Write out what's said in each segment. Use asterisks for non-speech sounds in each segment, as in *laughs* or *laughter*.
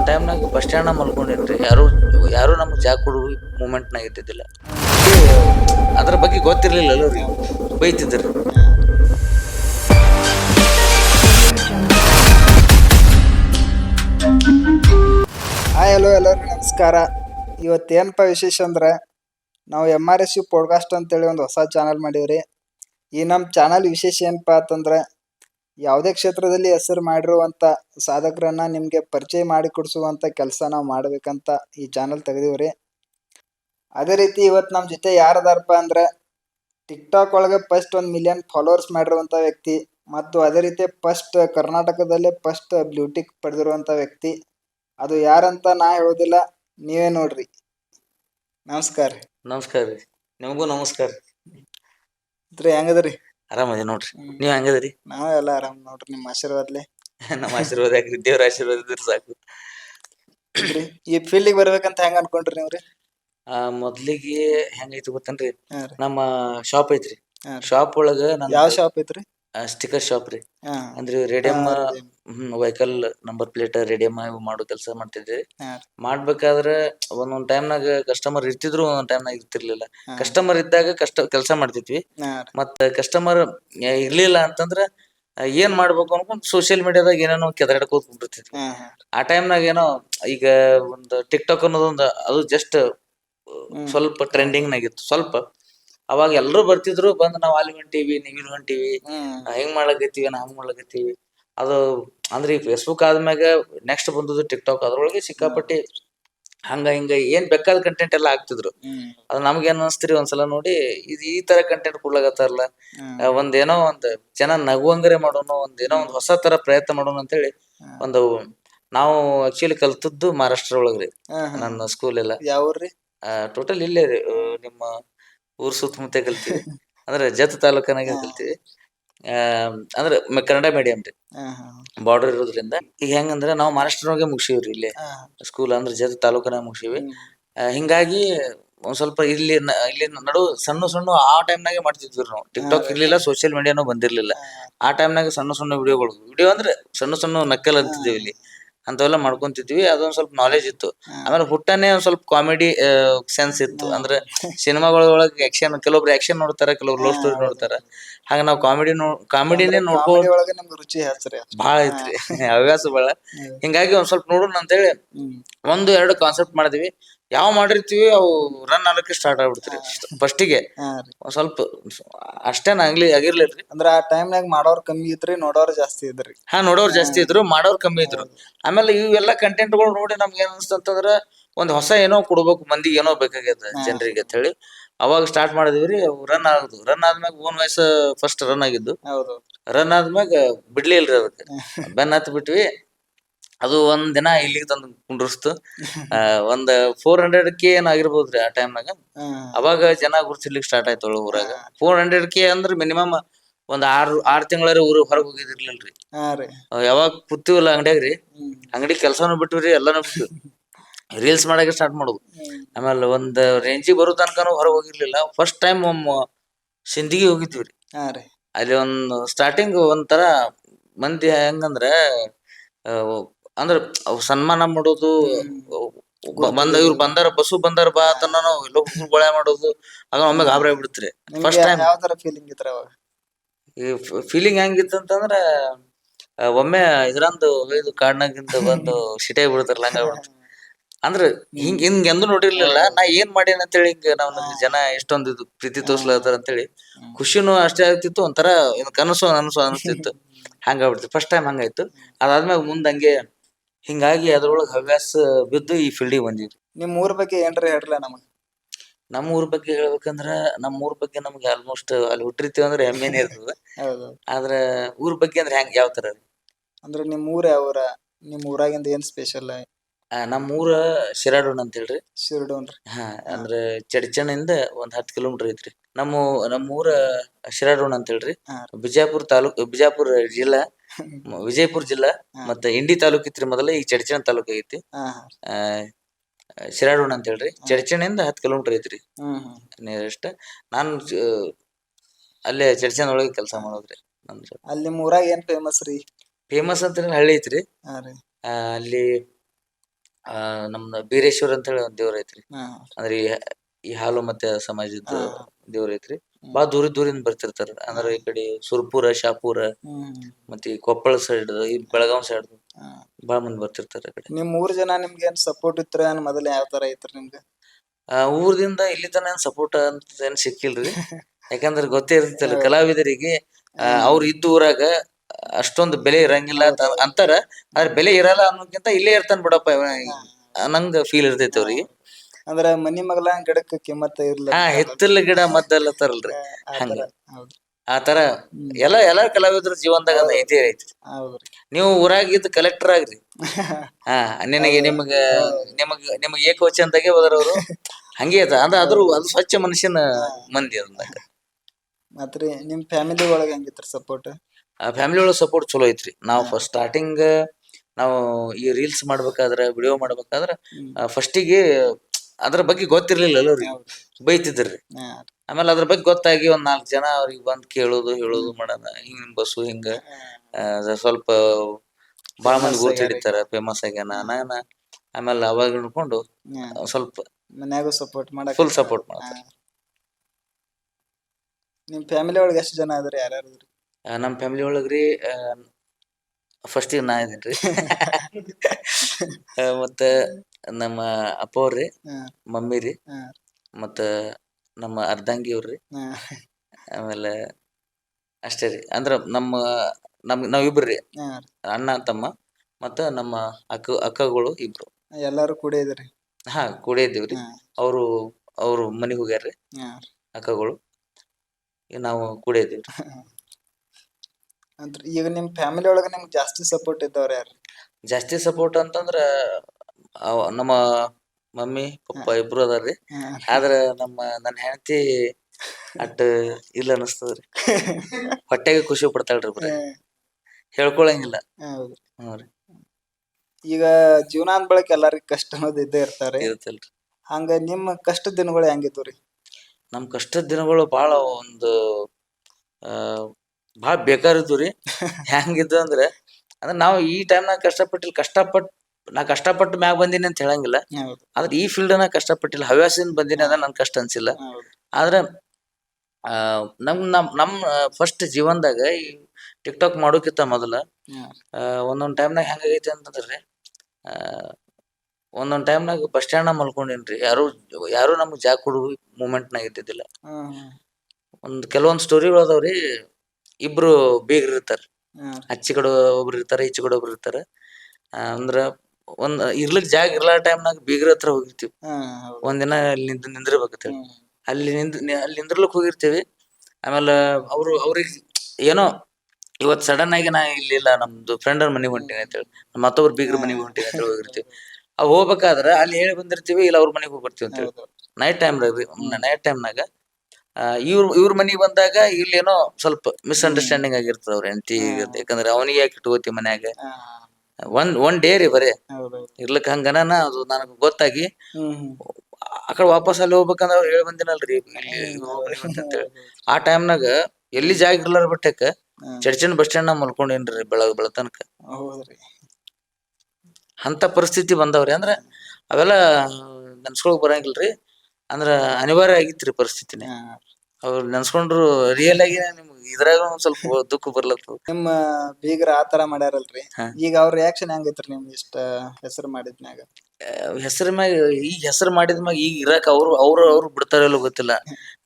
ಒಂದೊಂದು ಟೈಮ್ನಾಗ ಬಸ್ ಸ್ಟ್ಯಾಂಡ್ನಾಗ ಮಲ್ಕೊಂಡಿನ್ರಿ ಯಾರು ಯಾರು ನಮ್ಗೆ ಜಾಗ ಕೊಡು ಮೂಮೆಂಟ್ನಾಗ ಇದ್ದಿದ್ದಿಲ್ಲ. ಅದ್ರ ಬಗ್ಗೆ ಗೊತ್ತಿರಲಿಲ್ಲ ರೀ ಬೈತಿದ್ದರು ಹಾಯ್ ಹಲೋ ಎಲ್ಲರಿಗೂ ನಮಸ್ಕಾರ. ಇವತ್ತು ಏನಪ್ಪ ವಿಶೇಷ ಅಂದ್ರೆ, ನಾವು M R S U podcast ಅಂತೇಳಿ ಒಂದು ಹೊಸ ಚಾನಲ್ ಮಾಡೀವ್ರಿ. ಈ ನಮ್ಮ ಚಾನಲ್ ವಿಶೇಷ ಏನಪ್ಪ ಅಂತಂದ್ರೆ ಯಾವುದೇ ಕ್ಷೇತ್ರದಲ್ಲಿ ಹೆಸರು ಮಾಡಿರುವಂಥ ಸಾಧಕರನ್ನು ನಿಮಗೆ ಪರಿಚಯ ಮಾಡಿ ಕೊಡಿಸುವಂಥ ಕೆಲಸ ನಾವು ಮಾಡಬೇಕಂತ ಈ ಚಾನಲ್ ತೆಗೆದಿವ್ರಿ. ಅದೇ ರೀತಿ ಇವತ್ತು ನಮ್ಮ ಜೊತೆ ಯಾರದಾರಪ್ಪ ಅಂದ್ರೆ ಟಿಕ್ಟಾಕ್ ಒಳಗೆ ಫಸ್ಟ್ ಒಂದು ಮಿಲಿಯನ್ ಫಾಲೋವರ್ಸ್ ಮಾಡಿರುವಂಥ ವ್ಯಕ್ತಿ ಮತ್ತು ಅದೇ ರೀತಿ ಫಸ್ಟ್ ಕರ್ನಾಟಕದಲ್ಲೇ ಫಸ್ಟ್ ಬ್ಲೂಟಿಕ್ ಪಡೆದಿರುವಂಥ ವ್ಯಕ್ತಿ. ಅದು ಯಾರಂತ ನಾ ಹೇಳೋದಿಲ್ಲ ನೀವೇ ನೋಡ್ರಿ. ನಮಸ್ಕಾರ ರೀ. ನಮಸ್ಕಾರ ರೀ. ನಿಮಗೂ ನಮಸ್ಕಾರ ರೀ. ಹೆಂಗದ್ರಿ? ಆರಾಮದಿ ನೋಡ್ರಿ. ನೀವ್ ಹೆಂಗದ್ರಿ? ನಾವ್ ಎಲ್ಲ ಆರಾಮ್ ನೋಡ್ರಿ ನಿಮ್ಮ ಆಶೀರ್ವಾದ್ಲೆ. *laughs* ನಮ್ಮ ಆಶೀರ್ವಾದ ಯಾಕ್ರಿ? ದೇವ್ರ ಆಶೀರ್ವಾದ ಇದ್ರೆ ಸಾಕು. ಈ ಫೀಲ್ಡಿಗೆ ಬರ್ಬೇಕಂತ ಹೆಂಗ ಅನ್ಕೊಂಡ್ರಿ ನೀವ್ರಿ? ಆ ಮೊದ್ಲಿಗೆ ಹೆಂಗೈತಿ ಗೊತ್ತೇನ್ರಿ? ಹಾ ರೀ. ನಮ್ಮ ಶಾಪ್ ಐತ್ರಿ. ಹಾ ರೀ. ಶಾಪ್ ಒಳಗ ಯಾವ ಶಾಪ್ ಐತ್ರಿ? ಸ್ಟಿಕರ್ ಶಾಪ್ ರೀ. ಹಾ. ಅಂದ್ರೆ radium vehicle number plate radium ಮಾಡೋ ಕೆಲಸ ಮಾಡ್ತಿದ್ವಿ. ಮಾಡ್ಬೇಕಾದ್ರ ಒಂದೊಂದ್ ಟೈಮ್ನಾಗ ಕಸ್ಟಮರ್ ಇರ್ತಿದ್ರು ಒಂದೊಂದ್ ಟೈಮ್ನಾಗ ಇರ್ತಿರ್ಲಿಲ್ಲ. ಹಾ. ಕಸ್ಟಮರ್ ಇದ್ದಾಗ ಕಷ್ಟ ಕೆಲಸ ಮಾಡ್ತಿದ್ವಿ. ಮತ್ತ ಕಸ್ಟಮರ್ ಇರ್ಲಿಲ್ಲ ಅಂತಂದ್ರ ಏನ್ ಮಾಡ್ಬೇಕು ಅನ್ಕೊಂಡ್ ಸೋಶಿಯಲ್ ಮೀಡಿಯಾದಾಗ ಏನೇನೋ ಕೆದರಾಡ್ ಕೂತ್ಕೊಂಡಿರ್ತಿದ್ವಿ ಆ ಟೈಮ್ ಟೈಮ್ನಾಗ ಏನೋ ಈಗ ಒಂದು ಟಿಕ್ ಟಾಕ್ ಅನ್ನೋದೊಂದು ಅದು ಜಸ್ಟ್ ಸ್ವಲ್ಪ ಟ್ರೆಂಡಿಂಗ್ ನಾಗಿತ್ತು ಸ್ವಲ್ಪ. ಅವಾಗ ಎಲ್ಲರೂ ಬರ್ತಿದ್ರು ಬಂದ್ ನಾವ್ ಅಲ್ಲಿ ಹೊಂಟಿವಿ ನೀವ್ ಇಲ್ಲಿ ಹೊಂಟಿವಿ ಹೆಂಗ್ ಮಾಡ್ಲಕತ್ತೀವಿ ನಾ ಹಂಗ್ ಮಾಡ್ಲಕತ್ತೀವಿ ಅದು ಅಂದ್ರೆ ಈ ಫೇಸ್ಬುಕ್ ಆದ್ಮ್ಯಾಗ ನೆಕ್ಸ್ಟ್ ಬಂದದ್ದು ಟಿಕ್ ಟಾಕ್ ಅದ್ರೊಳಗೆ ಸಿಕ್ಕಾಪಟ್ಟಿ ಹಂಗ ಹಿಂಗ ಏನ್ ಬೇಕಾದ ಕಂಟೆಂಟ್ ಎಲ್ಲ ಹಾಕ್ತಿದ್ರು. ಅದ್ ಅದು ನಮ್ಗೆ ಏನ್ ಅನ್ಸ್ತಿರಿ ಒಂದ್ಸಲ ನೋಡಿ ಇದು ಈ ತರ ಕಂಟೆಂಟ್ ಕೊಡ್ಲಾಗತ್ತಾರಲ್ಲ. ಒಂದೇನೋ ಒಂದ್ ಏನೋ ಒಂದ್ ಜನ ನಗುವಂಗರೆ ಮಾಡೋಣ ಒಂದೇನೋ ಏನೋ ಒಂದ್ ಹೊಸ ತರ ಪ್ರಯತ್ನ ಮಾಡೋಣ ಅಂತ ಹೇಳಿ ಒಂದು ನಾವು ಆಕ್ಚುಲಿ ಕಲ್ತದ್ದು ಮಹಾರಾಷ್ಟ್ರ ಒಳಗ್ರಿ. ನನ್ನ ಸ್ಕೂಲ್ ಎಲ್ಲ. ಯಾವ್ರಿ ಟೋಟಲ್ ಇಲ್ಲೇ ರೀ ನಿಮ್ಮ ಊರ್ ಸುತ್ತಮುತ್ತ ಕಲ್ತಿವಿ. *laughs* ಅಂದ್ರೆ ಜತ್ ತಾಲೂಕನಾಗ ಕಲ್ತೀವಿ. ಅಂದ್ರೆ ಕನ್ನಡ ಮೀಡಿಯಂ ರೀ. ಬಾರ್ಡರ್ ಇರೋದ್ರಿಂದ ಈಗ ಹೆಂಗಂದ್ರೆ ನಾವು ಮಹಾರಾಷ್ಟ್ರನಾಗೆ ಮುಗಿಸಿವ್ರಿ ಇಲ್ಲಿ. ಸ್ಕೂಲ್ ಅಂದ್ರೆ ಜೊತೆ ತಾಲೂಕನಾಗ ಮುಗಿಸಿವಿ. ಹಿಂಗಾಗಿ ಒಂದ್ ಸ್ವಲ್ಪ ಇಲ್ಲಿ ಇಲ್ಲಿ ನಡು ಸಣ್ಣ ಸಣ್ಣ ಆ ಟೈಮ್ನಾಗೆ ಮಾಡ್ತಿದ್ವಿ ನಾವು. ಟಿಕ್ ಟಾಕ್ ಇರ್ಲಿಲ್ಲ ಸೋಶಿಯಲ್ ಮೀಡಿಯಾನು ಬಂದಿರ್ಲಿಲ್ಲ. ಆ ಟೈಮ್ನಾಗ ಸಣ್ಣ ಸಣ್ಣ ವಿಡಿಯೋಗಳು ವಿಡಿಯೋ ಅಂದ್ರೆ ಸಣ್ಣ ಸಣ್ಣ ನಕ್ಕಲ್ ಅಂತಿದ್ದೇವೆ ಇಲ್ಲಿ. ಅಂತವೆಲ್ಲ ಮಾಡ್ಕೊಂತಿದ್ವಿ. ಅದೊಂದ್ ಸ್ವಲ್ಪ ನಾಲೆಜ್ ಇತ್ತು. ಆಮೇಲೆ ಹುಟ್ಟನೆ ಒಂದ್ ಸ್ವಲ್ಪ ಕಾಮಿಡಿ ಸೆನ್ಸ್ ಇತ್ತು. ಅಂದ್ರೆ ಸಿನಿಮಾಗಳೊಳಗೆ ಆಕ್ಷನ್ ಕೆಲವೊಬ್ರು ಆಕ್ಷನ್ ನೋಡ್ತಾರ ಕೆಲವ್ರು ಲವ್ ಸ್ಟೋರಿ ನೋಡ್ತಾರ. ಹಾಗೆ ನಾವು ಕಾಮಿಡಿ ನೋ ಕಾಮಿಡಿನೇ ನೋಡ್ಕೊಂಡು ಒಳಗೆ ರುಚಿ ಬಹಳ ಐತ್ರಿ. *laughs* ಹವ್ಯಾಸ ಬಹಳ ಹಿಂಗಾಗಿ ಒಂದ್ ಸ್ವಲ್ಪ ನೋಡೋಣ ಅಂತೇಳಿ ಹೇಳಿ ಒಂದು ಎರಡು ಕಾನ್ಸೆಪ್ಟ್ ಮಾಡಿದ್ವಿ. ಯಾವ ಮಾಡಿರ್ತೀವಿ ಅವು ರನ್ ಆಗಕ್ಕೆ ಸ್ಟಾರ್ಟ್ ಆಗ್ಬಿಡ್ತೀರಿ. ಫಸ್ಟಿಗೆ ಸ್ವಲ್ಪ ಅಷ್ಟೇನ ಆಗ್ಲಿ ಆಗಿರ್ಲಿಲ್ರಿ. ಅಂದ್ರ ಆ ಟೈಮ್ನಾಗ ಮಾಡೋರ್ ಕಮ್ಮಿ ಇದ್ರಿ ನೋಡೋರ್ ಜಾಸ್ತಿ ಇದ್ರಿ. ಹಾ ನೋಡೋರ್ ಜಾಸ್ತಿ ಇದ್ರು ಮಾಡೋರ್ ಕಮ್ಮಿ ಇದ್ರು. ಆಮೇಲೆ ಇವೆಲ್ಲ ಕಂಟೆಂಟ್ಗಳು ನೋಡಿ ನಮ್ಗೆ ಏನ್ ಅನ್ಸ್ತಂತಂದ್ರ ಒಂದ್ ಹೊಸ ಏನೋ ಕೊಡ್ಬೇಕು ಮಂದಿಗೆ ಏನೋ ಬೇಕಾಗ್ಯದ ಜನರಿಗೆ ಅಂತ ಹೇಳಿ. ಅವಾಗ ಸ್ಟಾರ್ಟ್ ಮಾಡಿದ್ವಿ ಅವು ರನ್ ಆಗುದು. ರನ್ ಆದ್ಮ್ಯಾಗ ಓನ್ ವಯಸ್ ಫಸ್ಟ್ ರನ್ ಆಗಿದ್ದು. ರನ್ ಆದ್ಮ್ಯಾಗ ಬಿಡ್ಲಿಲ್ರಿ ಅದಕ್ಕೆ. ಬೆನ್ ಹತ್ ಬಿಟ್ವಿ ಅದು ಒಂದ್ ದಿನ ಇಲ್ಲಿಗೆ ತಂದು ಕುಂಡ್ರಸ್ತು. ಒಂದ್ ಫೋರ್ ಹಂಡ್ರೆಡ್ ಕೆ ಏನ್ ಆಗಿರ್ಬೋದ್ರಿ ಆ ಟೈಮ್ನಾಗ ಅವಾಗ ಜನ ಗುರ್ತಿರ್ಲಿಕ್ಕೆ ಸ್ಟಾರ್ಟ್ ಆಯ್ತು ಒಳ ಊರಾಗ ಫೋರ್ ಹಂಡ್ರೆಡ್ ಕೆ ಅಂದ್ರ ಮಿನಿಮಮ್ ಒಂದ್ ಆರ್ ಆರ್ ತಿಂಗಳ ಊರು ಹೊರಗೆ ಹೋಗಿದಿರ್ಲಿಲ್ರಿ. ಯಾವಾಗ ಕೂತೀವಲ್ಲ ಅಂಗಡಿಯಾಗ ರೀ ಹ್ಮ್. ಅಂಗಡಿ ಕೆಲ್ಸಾನು ಬಿಟ್ಟಿವ್ರಿ ಎಲ್ಲಾನು ಬಿಟ್ಟು ರೀಲ್ಸ್ ಮಾಡಕ್ಕೆ ಸ್ಟಾರ್ಟ್ ಮಾಡೋದು. ಆಮೇಲೆ ಒಂದ್ ರೇಂಜಿಗೆ ಬರೋ ತನಕನು ಹೊರಗೆ ಹೋಗಿರ್ಲಿಲ್ಲ. ಫಸ್ಟ್ ಟೈಮ್ ಒಮ್ಮ ಸಿಂಧಿಗೆ ಹೋಗಿದ್ವಿ ರೀ. ಅಲ್ಲಿ ಒಂದು ಸ್ಟಾರ್ಟಿಂಗ್ ಒಂಥರ ಮಂದಿ ಹೆಂಗಂದ್ರ ಅಂದ್ರ ಸನ್ಮಾನ ಮಾಡೋದು ಬಂದ ಇವ್ರು ಬಂದಾರ ಬಸ್ಸು ಬಂದಾರ ಬಾ ಅಂತ ನಾವು ಎಲ್ಲೋ ಬಳೆ ಮಾಡೋದು ಆಗ ಒಮ್ಮೆ ಗಾಬರಿ ಆಗ್ಬಿಡ್ತ್ರಿ ಫಸ್ಟ್ ಟೈಮ್ ಯಾವ ತರ ಫೀಲಿಂಗ್ ಇತ್ರ ಅವಾಗ? ಈ ಫೀಲಿಂಗ್ ಹೆಂಗಿತ್ತು ಅಂತಂದ್ರ ಒಮ್ಮೆ ಇದ್ರಂದು ಇದು ಕಾಡ್ನಾಗಿಂದ ಬಂದು *laughs* ಸಿಟೆ ಬಿಡ್ತಾರಲ್ಲ ಹಂಗಾಗ್ಬಿಡ್ತು ಅಂದ್ರ ಹಿಂಗ್ ಹಿಂಗ್ ಎಂದು ನೋಡಿರ್ಲಿಲ್ಲ ನಾ ಏನ್ ಮಾಡೇನ ಅಂತೇಳಿ ಹಿಂಗ ನಾವ್ ಜನ ಎಷ್ಟೊಂದು ಇದು ಪ್ರೀತಿ ತೋರ್ಸ್ಲತ್ತಾರ ಅಂತೇಳಿ ಖುಷಿನೂ ಅಷ್ಟೇ ಆಗ್ತಿತ್ತು ಒಂಥರ ಕನಸು ಕನಸು ಅನಸು ಅನಿಸ್ತಿತ್ತು. *laughs* ಹಂಗಾಗ್ಬಿಡ್ತು ಫಸ್ಟ್ ಟೈಮ್ ಹಂಗಾಯ್ತು ಅದಾದ್ಮೇಲೆ ಮುಂದ್ ಹಂಗೆ ಹಿಂಗಾಗಿ ಅದ್ರೊಳಗ್ ಹವ್ಯಾಸ ಬಿದ್ದು ಈ ಫೀಲ್ಡಿಗೆ ಬಂದಿದ್ವಿ. ನಿಮ್ ಊರ ಬಗ್ಗೆ ಏನ್ರ ಹೇಳ್ರಲ್ಲ ನಮಗ್? ನಮ್ಮ ಊರ್ ಬಗ್ಗೆ ಹೇಳ್ಬೇಕಂದ್ರ ನಮ್ಮ ಊರ್ ಬಗ್ಗೆ ನಮ್ಗೆ ಆಲ್ಮೋಸ್ಟ್ ಅಲ್ಲಿ ಹುಟ್ಟಿರ್ತೀವಿ ಅಂದ್ರೆ ಹೆಮ್ಮೆನೇ ಇರ್ತದ. ಹೌದು. ಆದ್ರ ಊರ್ ಬಗ್ಗೆ ಅಂದ್ರೆ ಹೆಂಗ್ ಯಾವ ತರ? ಅಂದ್ರೆ ನಿಮ್ ಊರ ಯಾವ ಊರ? ನಿಮ್ ಊರಾಗಿಂದ ಏನ್ ಸ್ಪೆಷಲ್ ಆ, ನಮ್ ಊರ ಶಿರಾಡೋಣ ಅಂತ ಹೇಳ್ರಿ. ಶಿರ್ಡೋನ್ರಿ ಹಾ ಅಂದ್ರೆ ಚಡ್ಚಣಿಂದ ಒಂದ್ ಹತ್ತು ಕಿಲೋಮೀಟರ್ ಐತ್ರಿ. ನಮ್ಮ ನಮ್ಮ ಊರ ಶಿರಾಡೋಣ ಅಂತ ಹೇಳ್ರಿ. ಹಾ ಬಿಜಾಪುರ ತಾಲೂಕ್ ಬಿಜಾಪುರ ಜಿಲ್ಲಾ ವಿಜಯಪುರ ಜಿಲ್ಲಾ ಮತ್ತ ಇಂಡಿ ತಾಲೂಕ್ ಇತ್ರಿ ಮೊದಲ ಈಗ ಚಡಚಣ ತಾಲೂಕ್ ಐತಿ. ಆ ಶಿರಾಡೋಣ ಅಂತ ಹೇಳ್ರಿ. ಚಡ್ಚಣಿಂದ ಹತ್ತು ಕಿಲೋಮೀಟರ್ ಐತ್ರಿ. ನಿಯರೆಸ್ಟ್ ನಾನು ಅಲ್ಲೇ ಚಡಚಣ ಒಳಗೆ ಕೆಲಸ ಮಾಡೋದ್ರಿ ನಮ್ದು ಅಲ್ಲಿ ಮೂರಾಗ ಊರಾಗ ಏನ್ ಫೇಮಸ್ ರೀ? ಫೇಮಸ್ ಅಂತ ಹಳ್ಳಿ ಐತ್ರಿ. ಹಾ ರೀ. ಆ, ಅಲ್ಲಿ ಆ ನಮ್ದ ಬೀರೇಶ್ವರ ಅಂತ ಹೇಳಿ ಒಂದ್ ದೇವ್ರ ಐತ್ರಿ. ಹಾ. ಅಂದ್ರೆ ಈ ಈ ಹಾಲು ಮತ್ತೆ ಸಮಾಜದ ದೇವ್ರ ಐತ್ರಿ. ಬಾಳ ದೂರಿ ದೂರಿಂದ ಬರ್ತಿರ್ತಾರ. ಅಂದ್ರ ಈ ಕಡೆ ಸುರ್ಪುರ ಶಾಪುರ ಮತ್ತ ಈ ಕೊಪ್ಪಳ ಸೈಡ್ ಈ ಬೆಳಗಾವ್ ಸೈಡ್. ಬಾಳ ಮಂದಿ ಬರ್ತಿರ್ತಾರ ಈ ಕಡೆ. ನಿಮ್ ಮೂರ್ ಜನ ನಿಮ್ಗೆ ಏನ್ ಸಪೋರ್ಟ್ ಇತ್ರ? ಏನ್ ಮೊದಲ ಯಾವ ತರ ಐತ್ರಿ ನಿಮ್ಗೆ? ಆ ಊರ್ದಿಂದ ಇಲ್ಲಿ ತನ ಏನ್ ಸಪೋರ್ಟ್ ಅಂತ ಏನ್ ಸಿಕ್ಕಿಲ್ರಿ. *laughs* ಯಾಕಂದ್ರ ಗೊತ್ತೇ ಇರ್ತಿತ್ತಲ್ಲ ಕಲಾವಿದರಿಗೆ ಆ, ಅವ್ರ ಇದ್ದ ಊರಾಗ ಅಷ್ಟೊಂದು ಬೆಲೆ ಇರಂಗಿಲ್ಲ ಅಂತ ಅಂತಾರ. ಆದ್ರೆ ಬೆಲೆ ಇರಲ್ಲ ಅನ್ನೋಕ್ಕಿಂತ ಇಲ್ಲೇ ಇರ್ತಾನ ಬಿಡಪ್ಪ ಇವ ನಂಗ ಫೀಲ್ ಇರ್ತೈತಿ ಅವ್ರಿಗೆ. ಅಂದ್ರ ಮನಿ ಮಗಲ ಗಿಡಕ್ಕೆ ಕಿಮ್ಮತ್ತ ಇರ್ಲಿಲ್ಲ. ಹಾ ಹಿತ್ತಲ ಗಿಡ ತರಲ್ರಿ. ಹಂಗ. ಆತರ ಎಲ್ಲ ಎಲ್ಲಾ ಕಲಾವಿದ್ರ ಜೀವನದಾಗ ಅದ ಐತಿ ಐತಿ. ಹೌದ್ರಿ. ನೀವು ಊರಾಗಿದ್ದ ಕಲೆಕ್ಟರ್ ಆಗ್ರಿ. *laughs* ಹಾ ನಿನಗೆ ನಿಮಗ ನಿಮಗ ನಿಮಗ ಏಕವಚನದಾಗೆ ಹೋದ್ರ ಅವರು ಹಂಗೆ ಅದ ಅಂದ್ರ ಅದ್ರ ಅದು ಸ್ವಚ್ಛ ಮನುಷ್ಯನ ಮಂದಿ ಅದಂದಾಗ ಮತ್ರಿ ನಿಮ್ ಫ್ಯಾಮಿಲಿ ಒಳಗ ಹೆಂಗಿತ್ರಿ ಸಪೋರ್ಟ್ ಆ ಫ್ಯಾಮಿಲಿ ಒಳಗ ಸಪೋರ್ಟ್ ಚಲೋ ಐತ್ರಿ. ನಾವು ಫಸ್ಟ್ ಸ್ಟಾರ್ಟಿಂಗ್ ನಾವು ಈ ರೀಲ್ಸ್ ಮಾಡ್ಬೇಕಾದ್ರ ವಿಡಿಯೋ ಮಾಡ್ಬೇಕಾದ್ರ ಫಸ್ಟಿಗೆ ಅದ್ರ ಬಗ್ಗೆ ಗೊತ್ತಿರ್ಲಿಲ್ಲ ಅವ್ರಿಗೆ. ಬೈತಿದ್ರಿ. ಆಮೇಲೆ ಅದ್ರ ಬಗ್ಗೆ ಗೊತ್ತಾಗಿ ಒಂದ್ ನಾಲ್ಕು ಜನ ಅವ್ರಿಗೆ ಬಂದ್ ಕೇಳೋದು ಹೇಳೋದು ಮಾಡೋದ ಹಿಂಗ್ ನಿಮ್ ಬಸ್ಸು ಹಿಂಗ ಸ್ವಲ್ಪ ಬಾಳ ಮಂದಿ Famous ಹಿಡಿತಾರ ಫೇಮಸ್ ಆಗ್ಯಾನ. ನಾನ ಆಮೇಲೆ ಅವಾಗ ಹಿಡ್ಕೊಂಡು ಸ್ವಲ್ಪ ಮನ್ಯಾಗೂ ಸಪೋರ್ಟ್ ಮಾಡ ಫುಲ್ ಸಪೋರ್ಟ್ ಮಾಡ್ತಾರೆ. ನಿಮ್ ಫ್ಯಾಮಿಲಿ ಒಳಗ ಎಷ್ಟು ಜನ ಅದ್ರಿ ಯಾರ್ಯಾರು ನಮ್ಮ ಫ್ಯಾಮಿಲಿ ಒಳಗ್ರಿ ಫಸ್ಟ್ ನಾ ಇದೀನ್ರಿ ರೀ. *laughs* ಮತ್ತ ನಮ್ಮ ಅಪ್ಪ ಅವ್ರಿ ಹ್ಮ್ ಮಮ್ಮಿ ರೀ ಮತ್ತ ನಮ್ಮ ಅರ್ಧಂಗಿ ಅವ್ರಿ ಆಮೇಲೆ ಅಷ್ಟೇ ರೀ. ಅಂದ್ರ ನಮ್ಮ ನಮ್ ನಾವಿಬ್ರಿ ರೀ. ಅಣ್ಣ ತಮ್ಮ ಮತ್ತ ನಮ್ಮ ಅಕ್ಕ ಅಕ್ಕಗಳು ಇಬ್ರು. ಎಲ್ಲಾರು ಕೂಡ ಇದ್ರಿ ಹಾ ಕೂಡ ಇದ್ದೀವ್ರಿ ಅವ್ರು ಅವರು ಮನಿಗ್ ಹೋಗ್ಯಾರ್ರಿ ಅಕ್ಕಗಳು. ಈಗ ನಾವು ಕೂಡ ಇದ್ದೀವಿ ಅಂದ್ರ ಈಗ ನಿಮ್ ಫ್ಯಾಮಿಲಿ ಒಳಗ ನಿಮ್ಗೆ ಜಾಸ್ತಿ ಸಪೋರ್ಟ್ ಇದ್ದವ್ರ ಯಾರು ಜಾಸ್ತಿ ಸಪೋರ್ಟ್ ಅಂತಂದ್ರ ಅವ ನಮ್ಮ ಮಮ್ಮಿ ಪಪ್ಪ ಇಬ್ರು ಅದಾರ್ರಿ ಆದ್ರ ನಮ್ಮ ನನ್ನ ಹೆಂಡತಿ ಅಟ್ ಇಲ್ಲ ಅನಸ್ತದ್ರಿ ಹೊಟ್ಟೆಗೆ ಖುಷಿ ಪಡ್ತಾಳ್ರಿ ಬರೀ. ಹೇಳ್ಕೊಳಂಗಿಲ್ಲ. ಹೌದು. ಹ್ಞೂ ರೀ. ಈಗ ಜೀವನ ಅಂದ ಬಳಕ ಎಲ್ಲಾರಿಗ ಕಷ್ಟ ಅನ್ನೋದು ಇದ್ದೇ ಇರ್ತಾರೆ. ಇರ್ತಲ್ರಿ ಹಂಗ ನಿಮ್ಮ ಕಷ್ಟದ ದಿನಗಳು ಹೆಂಗಿತ್ತು ರೀ? ನಮ್ ಕಷ್ಟದ ದಿನಗಳು ಬಹಳ ಒಂದು ಆ ಭಾಳ ಬೇಕಾರಿದ್ವು ರೀ. *laughs* ಹೆಂಗಿದ್ದು ಅಂದ್ರೆ ಅಂದ್ರೆ ನಾವು ಈ ಟೈಮ್ನಾಗ ಕಷ್ಟಪಟ್ಟಿಲ್ಲ ಕಷ್ಟಪಟ್ ನಾ ಕಷ್ಟಪಟ್ಟು ಮ್ಯಾಗ ಬಂದೀನಿ ಅಂತ ಹೇಳಂಗಿಲ್ಲ. ಹೌದು. ಆದ್ರೆ ಈ ಫೀಲ್ಡ್ನ ಕಷ್ಟಪಟ್ಟಿಲ್ಲ. ಹವ್ಯಾಸದಿಂದ ಬಂದೀನಿ ಅದ ನನ್ ಕಷ್ಟ ಅನ್ಸಿಲ್ಲ. ಹೌದು. ಆದ್ರೆ ಆ ನಮ್ ನಮ್ ನಮ್ ಫಸ್ಟ್ ಜೀವನದಾಗ ಈ ಟಿಕ್ ಟಾಕ್ ಮಾಡೋಕ್ಕಿಂತ ಮೊದಲ ಆ, ಒಂದೊಂದ್ ಟೈಮ್ನಾಗ ಹೆಂಗಾಗೈತಿ ಅಂತಂದ್ರೆ ಆ ಒಂದೊಂದ್ ಟೈಮ್ನಾಗ ಬಸ್ ಸ್ಟ್ಯಾಂಡ್ ಮಲ್ಕೊಂಡಿನ್ರಿ ಯಾರು ಯಾರು ನಮ್ಗೆ ಜಾಗ ಕೊಡು ಮೂಮೆಂಟ್ನಾಗ ಇದ್ದಿದ್ದಿಲ್ಲ. ಹ್ಮ್ ಒಂದ್ ಕೆಲವೊಂದ್ ಸ್ಟೋರಿಗಳು ಅದಾವ್ರಿ ಇಬ್ರು ಬೀಗ್ರಿರ್ತಾರ ಇರ್ತಾರ. ಹ್ಮ್ ಆಚಿ ಕಡೆ ಒಬ್ರು ಇರ್ತಾರ ಈಚೆ ಕಡೆ ಒಬ್ರು ಇರ್ತಾರ. ಆ, ಅಂದ್ರ ಒಂದ್ ಇರ್ಲಿಕ್ ಜಾಗ ಇರ್ಲಾ ಟೈಮ್ನಾಗ ಬೀಗ್ರ ಹತ್ರ ಹೋಗಿರ್ತೀವಿ. ಒಂದಿನ ಅಲ್ಲಿ ನಿಂತ್ ನಿಂದ್ರಬೇಕಂತೇಳಿ. ಹೇಳಿ ಅಲ್ಲಿ ನಿಂದ್ ನಿ- ಅಲ್ಲಿ ನಿಂದ್ರಲಕ್ ಹೋಗಿರ್ತೀವಿ. ಆಮೇಲೆ ಅವ್ರು ಅವ್ರಿಗೆ ಏನೋ ಇವತ್ ಸಡನ್ ಆಗಿ ನಾ ಇಲ್ಲಿ ಇಲ್ಲ ನಮ್ದು ಫ್ರೆಂಡ್ ಅವ್ರ ಮನೆಗೆ ಹೊಂಟೀನಿ ಅಂತೇಳಿ. ಮತ್ತೊಬ್ರು ಬೀಗ್ರ ಮನೆಗೆ ಹೊಂಟೀನಿ ಅಂತೇಳಿ ಹೋಗಿರ್ತೀವಿ. ಅವ್ ಹೋಗ್ಬೇಕಾದ್ರ ಅಲ್ಲಿ ಹೇಳಿ ಬಂದಿರ್ತೀವಿ ಇಲ್ಲ ಅವ್ರ ಮನೆಗೆ ಹೋಗಿ ಬರ್ತೀವಿ ಅಂತೇಳಿ ನೈಟ್ ಟೈಮ್ ನೈಟ್ ಟೈಮ್ನಾಗ ಇವ್ರ ಇವ್ರ ಮನೆಗೆ ಬಂದಾಗ ಇಲ್ಲಿ ಏನೋ ಸ್ವಲ್ಪ ಮಿಸ್ಅಂಡರ್ಸ್ಟ್ಯಾಂಡಿಂಗ್ ಆಗಿರ್ತದ ಅವ್ರ ಹೆಂಡತಿ ಯಾಕಂದ್ರೆ ಅವನಿಗೆ ಯಾಕೆ ಇಟ್ಕೋತಿ ಮನ್ಯಾಗ? ಒಂದ್ ಒನ್ ಡೇ ರೀ ಬರೇ. ಇರ್ಲಕ್ ಹಂಗನ ಅದು ನನಗ್ ಗೊತ್ತಾಗಿ. ಆ ಕಡೆ ವಾಪಸ್ ಅಲ್ಲಿ ಹೋಗ್ಬೇಕಂದ್ರ ಅವ್ರು ಹೇಳಿ ಬಂದಿನಲ್ರಿ ಅಂತೇಳಿ ಆ ಟೈಮ್ನಾಗ ಎಲ್ಲಿ ಜಾಗ ಇರ್ಲಾರ ಬಿಟ್ಟಕ್ಕ. ಚರ್ಚಿನ ಬಸ್ ಸ್ಟ್ಯಾಂಡ್ ಮಲ್ಕೊಂಡೇನ್ರಿ ಬೆಳಗ್ ಬೆಳತನಕ. ಅಂತ ಪರಿಸ್ಥಿತಿ ಬಂದವ್ರಿ ಅಂದ್ರ ಅವೆಲ್ಲ ನೆನ್ಸ್ಕೊಳಕ್ ಬರಂಗಿಲ್ರಿ. ಅಂದ್ರ ಅನಿವಾರ್ಯ ಆಗಿತ್ರಿ ಪರಿಸ್ಥಿತಿನೇ. ಅವ್ರು ನೆನ್ಸ್ಕೊಂಡ್ರು ರಿಯಲ್ ಆಗಿ ನಿಮ್ಗ್ ಇದ್ರಾಗ ಒಂದ್ ಸ್ವಲ್ಪ ದುಃಖ ಬರ್ಲತ್ತು ನಿಮ್ಮ ಬೀಗರ ಆತರ ಮಾಡ್ಯಾರಲ್ರಿ? ಹಾ. ಈಗ ಅವ್ರ ರಿಯಾಕ್ಷನ್ ಹೆಂಗೈತ್ರಿ ನಿಮ್ ಇಷ್ಟ ಹೆಸರು ಮಾಡಿದ್ಮ್ಯಾಗ ಹೆಸರ ಮ್ಯಾಗ ಈಗ ಹೆಸರು ಮಾಡಿದ ಮ್ಯಾಗ ಈಗ ಇರಾಕ ಅವ್ರು ಅವ್ರು ಅವ್ರು ಬಿಡ್ತಾರಲ್ಲೋ ಗೊತ್ತಿಲ್ಲ.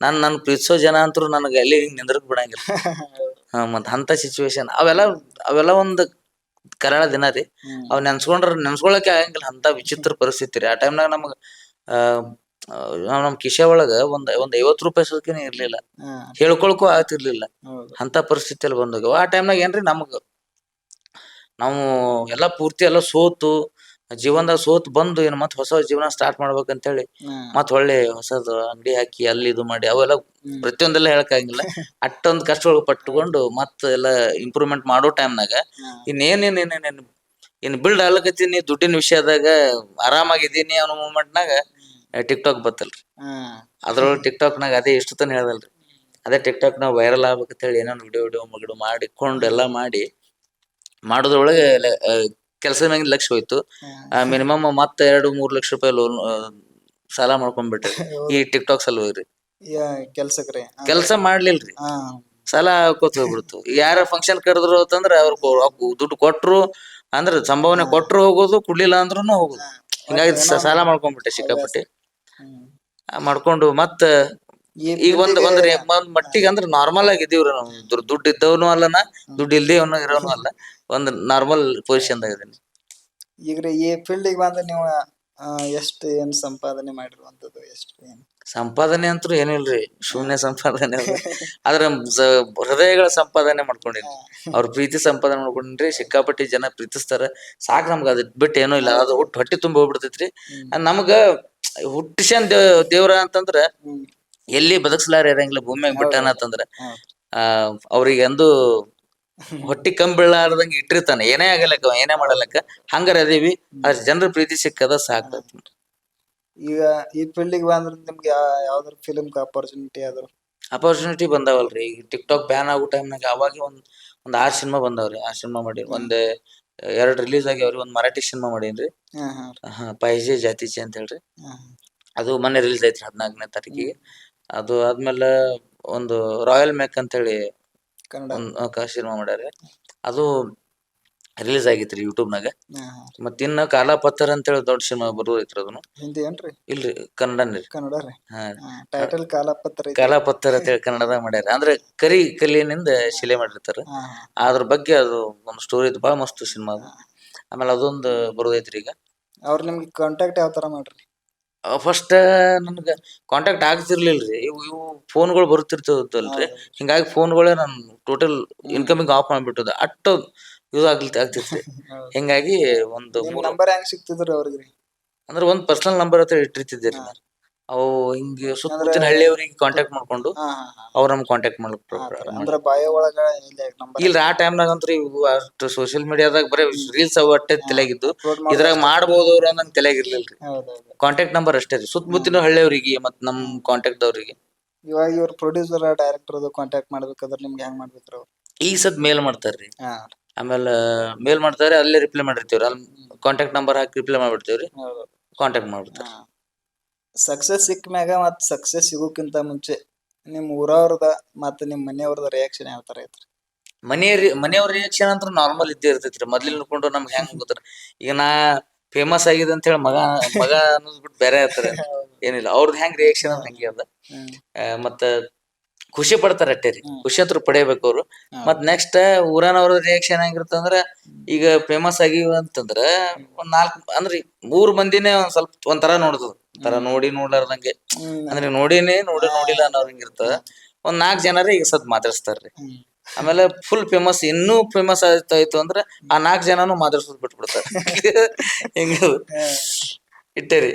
ನಾನ್ ನನ್ ಪ್ರೀತಿಸೋ ಜನ ಅಂತೂ ನನಗೆ ಅಲ್ಲಿ ಹಿಂಗ್ ನಿಂದ್ರಕ್ ಬಿಡಂಗಿಲ್ಲ. *laughs* ಹಾ ಮತ್ ಅಂತ ಸಿಚುವೇಶನ್ ಅವೆಲ್ಲ ಅವೆಲ್ಲ ಒಂದ್ ಕರಾಳ ದಿನ ರೀ. ಹ್ಮ್. ಅವ್ ನೆನ್ಸ್ಕೊಂಡ್ರ ನೆನ್ಸ್ಕೊಳಕ್ಕೆ ಆಗಂಗಿಲ್ಲ. ಅಂತ ವಿಚಿತ್ರ ಪರಿಸ್ಥಿತಿ ರೀ. ಆ ಟೈಮ್ನಾಗ ನಮಗ ಆ, ನಮ್ ಕಿಶೆ ಒಳಗ ಒಂದ್ ಒಂದ್ ಐವತ್ ರೂಪಾಯಿ ಸೋಕಿನ ಇರ್ಲಿಲ್ಲ. ಹೇಳ್ಕೊಳಕು ಆಗ್ತಿರ್ಲಿಲ್ಲ. ಅಂತ ಪರಿಸ್ಥಿತಿಯಲ್ಲಿ ಬಂದಾಗ ಆ ಟೈಮ್ನಾಗ ಏನ್ರಿ ನಮಗ ನಾವು ಎಲ್ಲಾ ಪೂರ್ತಿ ಎಲ್ಲಾ ಸೋತು ಜೀವನದಾಗ ಸೋತ್ ಬಂದು ಏನ್ ಮತ್ ಹೊಸ ಜೀವನ ಸ್ಟಾರ್ಟ್ ಮಾಡ್ಬೇಕಂತೇಳಿ ಹೇಳಿ ಮತ್ ಒಳ್ಳೆ ಹೊಸದು ಅಂಗಡಿ ಹಾಕಿ ಅಲ್ಲಿ ಇದು ಮಾಡಿ ಅವೆಲ್ಲ. ಪ್ರತಿಯೊಂದೆಲ್ಲ ಹೇಳಕ್ಕಾಗಿಲ್ಲ. *laughs* ಅಟ್ಟೊಂದ್ ಕಷ್ಟಗಳು ಪಟ್ಟುಕೊಂಡು ಮತ್ ಎಲ್ಲ ಇಂಪ್ರೂವ್ಮೆಂಟ್ ಮಾಡೋ ಟೈಮ್ನಾಗ ಹಾ. ಇನ್ನೇನೇನ್ ಏನೇನ್ ಇನ್ ಬಿಲ್ಡ್ ಆಗ್ಲಕತ್ತೀನಿ ದುಡ್ಡಿನ ವಿಷಯದಾಗ ಆರಾಮಾಗಿದ್ದೀನಿ ಅನ್ನೋ ಮೂಮೆಂಟ್ನಾಗ ಟಿಕ್ ಟಾಕ್ ಬತ್ತಲ್ರಿ. ಆ ಅದ್ರೊಳಗೆ ಟಿಕ್ ನಾಗ ಅದೇ ಇಷ್ಟು ತನ ಹೇಳ್ದಲ್ರಿ. ಅದೇ ಟಿಕ್ ಟಾಕ್ ನಾಗ ವೈರಲ್ ಆಗ್ಬೇಕಂತೇಳಿ ಏನೋ ವಿಡಿಯೋ ವಿಡಿಯೋ ಮಗಡು ಮಾಡಿಕೊಂಡು ಎಲ್ಲ ಮಾಡಿ ಮಾಡೋದ್ರೊಳಗೆ ಕೆಲಸದ ಮ್ಯಾಗಿನ ಲಕ್ಷ ಹೋಯ್ತು. ಮಿನಿಮಮ್ ಮತ್ತ ಎರಡು ಮೂರ್ ಲಕ್ಷ ರೂಪಾಯಿ ಲೋನ್ ಸಾಲ ಮಾಡ್ಕೊಂಡ್ಬಿಟ್ರಿ ಈ ಟಿಕ್ ಟಾಕ್ ಸಲುವಾಗಿ ಕೆಲ್ಸಕ್ರಿ. ಕೆಲಸ ಮಾಡ್ಲಿಲ್ರಿ. ಸಾಲ ಕೊತ್ ಹೋಗ್ಬಿಡ್ತು. ಯಾರ ಫಂಕ್ಷನ್ ಕರೆದ್ರು ಅಂತಂದ್ರ ಅವ್ರ ದುಡ್ಡು ಕೊಟ್ರು ಅಂದ್ರ ಸಂಭಾವನೆ ಕೊಟ್ರು ಹೋಗೋದು ಕುಡ್ಲಿಲ್ಲ ಅಂದ್ರೂ ಹೋಗೋದು. ಹಿಂಗಾಗಿ ಸಾಲ ಮಾಡ್ಕೊಂಡ್ಬಿಟ್ಟೆ ಸಿಕ್ಕಾಪಟ್ಟೆ. ಮಾಡ್ಕೊಂಡು ಮತ್ತ ಈಗ ಒಂದ್ ಒಂದ್ ರೇ- ಒಂದ್ ಮಟ್ಟಿಗೆ ಅಂದ್ರ ನಾರ್ಮಲ್ ಆಗಿದ್ದೀವ್ರಿ ನಾವು. ದುಡ್ಡು ಇದ್ದವನು ಅಲ್ಲನ ದುಡ್ಡು ಇಲ್ದೇವನು ಇರೋನು ಅಲ್ಲ. ಒಂದ್ ನಾರ್ಮಲ್ ಪೊಸಿಷನ್ ದಾಗ ಇದೀನಿ. ರೀ ಈ ಫೀಲ್ಡಿಗೆ ಬಂದ ನೀವು ಆ, ಎಷ್ಟು ಏನ್ ಸಂಪಾದನೆ ಮಾಡಿರುವಂತದ್ದು ಎಷ್ಟು ಏನ್? ಸಂಪಾದನೆ ಅಂತೂ ಏನಿಲ್ರಿ ಶೂನ್ಯ ಸಂಪಾದನೆ ಅದು. ಆದ್ರ ಸ- ಹೃದಯಗಳ ಸಂಪಾದನೆ ಮಾಡ್ಕೊಂಡಿನಿ. ಅವ್ರ ಪ್ರೀತಿ ಸಂಪಾದನೆ ಮಾಡ್ಕೊಂಡ್ರಿ ಸಿಕ್ಕಾಪಟ್ಟಿ ಜನ ಪ್ರೀತಿಸ್ತಾರ. ಸಾಕ್ ನಮ್ಗ ಅದ್ ಬಿಟ್ಟು ಏನೂ ಇಲ್ಲ. ಅದು ಹುಟ್ಟು ಹೊಟ್ಟಿ ತುಂಬ ಹೋಗ್ಬಿಡ್ತೈತ್ರಿ. ಅದ್ ನಮಗ ಹುಟ್ಟಿಸ್ಯಾನ್ ದೇವ್ ದೇವ್ರ ಅಂತಂದ್ರ ಎಲ್ಲಿ ಬದುಕ್ಸಲಾರ ಇರಂಗಿಲ್ಲ ಭೂಮಿಯಾಗ ಬಿಟ್ಟಾನ ಅಂತಂದ್ರ. ಆ ಅವ್ರಿಗೆ ಅಂದು ಹೊಟ್ಟಿ ಕಂಬಿಳಾರ್ದಂಗ ಇಟ್ಟಿರ್ತಾನ. ಏನೇ ಆಗಲಕ್ಕ ಏನೇ ಮಾಡಲಕ್ಕ. ಹಂಗಾರ ಅದೀವಿ ಅದ್ರ ಜನರ ಪ್ರೀತಿ ಸಿಕ್ಕದ ಸಾಕು. ಈಗ ಈ ಫೀಲ್ಡಿಗೆ ಬಂದ್ರೆ ನಿಮ್ಗೆ ಯಾವ್ದಾರ ಫಿಲ್ಮ್ ಅಪರ್ಚುನಿಟಿ ಆದ್ರು ಅಪರ್ಚುನಿಟಿ ಬಂದಾವಲ್ರಿ. ಈಗ ಟಿಕ್ ಟಾಕ್ ಬ್ಯಾನ್ ಆಗೋ ಟೈಮ್ನಾಗ ಅವಾಗ ಒಂದ್ ಒಂದ್ ಆರ್ ಸಿನಿಮಾ ಬಂದಾವ್ರಿ. ಆ ಸಿನಿಮಾ ಮಾಡಿ ಒಂದ್ ಎರಡ್ ರಿಲೀಸ್ ಆಗ್ಯಾವ್ರಿ ಒಂದ್ ಮರಾಠಿ ಸಿನಿಮಾ ಮಾಡೇನ್ರಿ. ಹಾ ಹಾ. ಹಾ ಪಾಯ್ಜೆ ಜಾತಿಚೆ ಅಂತ ಹೇಳ್ರಿ. ಹಾ ಅದು ಮೊನ್ನೆ ರಿಲೀಸ್ ಐತ್ರಿ ಹದಿನಾಲ್ಕನೇ ತಾರೀಕಿಗೆ. ಅದು ಆದ್ಮೇಲೆ ಒಂದು ರಾಯಲ್ ಮ್ಯಾಕ್ ಅಂತ ಹೇಳಿ ಕನ್ನಡ. ಒಂದ್ ಸಿನಿಮಾ ಮಾಡ್ಯಾರ. ಅದು ರಿಲೀಸ್ ಆಗೈತ್ರಿ ಯೂಟ್ಯೂಬ್ ನಾಗ. ಹಾ ಮತ್ತ ಇನ್ನ ಕಾಲಾಪತ್ರ ಅಂತ ಹೇಳಿ ದೊಡ್ಡ ಸಿನಿಮಾ ಬರೋದೈತ್ರಿ ಅದನ್ನು. ಹಿಂದಿ ಏನ್ರಿ? ಇಲ್ರಿ ಕನ್ನಡನೇ ರೀ. ಕನ್ನಡ ರೀ? ಹಾ. ಟೈಟಲ್ ಕಾಲಪತ್ರ. ಕಾಲಾಪತ್ತರ ಅಂತ ಹೇಳಿ ಕನ್ನಡದಾಗ ಮಾಡ್ಯಾರ. ಅಂದ್ರೆ ಕರಿ ಕಲ್ಲಿನಿಂದ ಶಿಲೆ ಮಾಡಿರ್ತಾರ. ಅದ್ರ ಬಗ್ಗೆ ಅದು ಒಂದು ಸ್ಟೋರಿ ಐತಿ ಭಾಳ ಮಸ್ತ್ ಸಿನಿಮಾ ಅದು. ಆಮೇಲೆ ಅದೊಂದು ಬರೋದೈತ್ರಿ ಈಗ. ಅವ್ರ ನಿಮ್ಗೆ ಕಾಂಟ್ಯಾಕ್ಟ್ ಯಾವ ತರ ಮಾಡ್ರಿ? ಫಸ್ಟ್ ನನ್ಗ ಕಾಂಟ್ಯಾಕ್ಟ್ ಆಗ್ತಿರ್ಲಿಲ್ರಿ. ಇವು ಇವು ಫೋನ್ಗಳು ಬರ್ತಿರ್ತದಲ್ರಿ ಹಿಂಗಾಗಿ ಫೋನ್ಗಳೇ ನಾನು ಟೋಟಲ್ ಇನ್ಕಮಿಂಗ್ ಆಫ್ ಮಾಡ್ಬಿಟ್ಟದ. ಅಟ್ಟು ಯೂಸ್ ಆಗ್ಲಿ ಆಗ್ತಿತ್ರಿ ಹೌದ್. ಹಿಂಗಾಗಿ ಒಂದು ನಂಬರ್ ಹೆಂಗ್ ಸಿಕ್ತಿದ್ರಿ ಅವ್ರಿಗೆ? ಅಂದ್ರೆ ಒಂದ್ ಪರ್ಸನಲ್ ನಂಬರ್ ಅಂತ ಇಟ್ಟಿರ್ತಿದ್ದೀರಿ ನಾನು. ಅವು ಹಿಂಗ ಸುತ್ತಮುತ್ತಿನ ಹಳ್ಳಿಯವ್ರಿಗೆ ಕಾಂಟ್ಯಾಕ್ಟ್ ಮಾಡ್ಕೊಂಡು ಹಾ ಹಾ ಹಾ. ಅವ್ರ ನಮ್ಗೆ ಕಾಂಟ್ಯಾಕ್ಟ್ ಮಾಡ್ಬಿಟ್ರು ಅಂದ್ರ ಬಾಯ ಒಳಗ ಇಲ್ಲ ನಂಬರ್ ಇಲ್ರಿ ಆ ಟೈಮ್ನಾಗ ಅಂತ್ರಿ ಇವು ಅಷ್ಟು ಸೋಶಿಯಲ್ ಮೀಡಿಯಾದಾಗ ಬರೀ ರೀಲ್ಸ್ ಅವು ಅಟ್ಟೆ ತಲೆಗಿದ್ದು. ಇದ್ರಾಗ ಮಾಡ್ಬೋದು ಅವ್ರು ನಂಗೆ ತಲೆಗಿರ್ಲಿಲ್ರಿ ಹೌದೌದು. ಕಾಂಟ್ಯಾಕ್ಟ್ ನಂಬರ್ ಅಷ್ಟೇ ರೀ. ಸುತ್ತಮುತ್ತಿನ ಹಳ್ಳಿಯವ್ರಿಗೆ ಮತ್ ನಮ್ ಕಾಂಟ್ಯಾಕ್ಟ್ ಅವ್ರಿಗೆ ಇವಾಗ ಇವ್ರ ಪ್ರೊಡ್ಯೂಸರ್ ಡೈರೆಕ್ಟರ್ ಅದು ಕಾಂಟ್ಯಾಕ್ಟ್ ಮಾಡ್ಬೇಕಾದ್ರೆ ನಿಮ್ಗೆ ಹೆಂಗ್ ಮಾಡ್ಬೇಕ್ರಿ ಅವ್ರು? ಈಗ ಸದ್ ಮೇಲ್ ಮಾಡ್ತಾರ್ರಿ. ಹಾ. ಆಮೇಲೆ ಮೇಲ್ ಮಾಡ್ತಾರೆ ಅಲ್ಲೇ ರಿಪ್ಲೈ ಮಾಡಿರ್ತೀವ್ರಿ. ಅಲ್ಲಿ ಕಾಂಟ್ಯಾಕ್ಟ್ ನಂಬರ್ ಹಾಕಿ ರಿಪ್ಲೈ ಮಾಡ್ಬಿಡ್ತೀವ್ರಿ. ಕಾಂಟ್ಯಾಕ್ಟ್ ಮಾಡ್ಬಿಡ್ತಾರೆ ಸಕ್ಸಸ್ ಸಿಕ್ಕ ಮ್ಯಾಗ ಮತ್ ಸಕ್ಸಸ್ ಸಿಗೋಕ್ಕಿಂತ ಮುಂಚೆ ನಿಮ್ ಊರವ್ರದ ಮತ್ತ ನಿಮ್ ಮನೆಯವ್ರದ ರಿಯಾಕ್ಷನ್ ಯಾವ ತರ ಐತ್ರಿ? ಮನೆಯ ಮನೆಯವ್ರ ರಿಯಾಕ್ಷನ್ ಅಂತ ನಾರ್ಮಲ್ ಇದ್ದೇ ಇರ್ತೈತ್ರಿ. ಮೊದ್ಲಿನ ನೋಡ್ಕೊಂಡು ನಮ್ಗೆ ಹೆಂಗ್ ಗೊತ್ತಾರ? ಈಗ ನಾ ಫೇಮಸ್ ಆಗಿದೆ ಅಂತ ಹೇಳಿ ಮಗ ಮಗ ಅನ್ನೋದ್ ಬಿಟ್ಟು ಬೇರೆ ಇರ್ತಾರೆ ಏನಿಲ್ಲ. ಅವ್ರದ್ದು ಹೆಂಗ್ ರಿಯಾಕ್ಷನ್ ಅಂತ ಹಂಗೆ ಅದ. ಮತ್ತ ಖುಷಿ ಪಡ್ತಾರ ಅಟ್ಟೇರಿ. ರೀ. ಖುಷಿ ಅಂತ ಪಡೆಯಬೇಕು ಅವ್ರು. ಮತ್ ನೆಕ್ಸ್ಟ್ ಊರನವ್ರ ರಿಯಾಕ್ಷನ್ ಹೆಂಗಿರ್ತಂದ್ರ ಈಗ ಫೇಮಸ್ ಆಗಿವ ಅಂತಂದ್ರ ಒಂದ್ ನಾಲ್ಕ್ ಅಂದ್ರಿ ಮೂರ್ ಮಂದಿನೇ ಒಂದ್ ಸ್ವಲ್ಪ ಒಂಥರ ನೋಡ್ತದ ತರ ನೋಡಿ ನೋಡ್ಲಾರ್ದಂಗೆ. ಅಂದ್ರೆ ನೋಡಿನೇ ನೋಡಿ ನೋಡಿಲ್ಲ ಅನ್ನೋರ್ ಹಿಂಗಿರ್ತದ ಒಂದ್ ನಾಲ್ಕ್ ಜನರೇ ಈಗ ಸದ್ ಮಾತಾಡ್ಸ್ತಾರ್ರಿ. ಆಮೇಲೆ ಫುಲ್ ಫೇಮಸ್ ಇನ್ನೂ ಫೇಮಸ್ ಆಯ್ತಾಯ್ತು ಅಂದ್ರೆ ಆ ನಾಲ್ಕ್ ಜನನು ಮಾತಾಡ್ಸೋದ್ ಬಿಟ್ಬಿಡ್ತಾರ. *laughs* ಹಿಂಗ ಇಟ್ಟೇರಿ.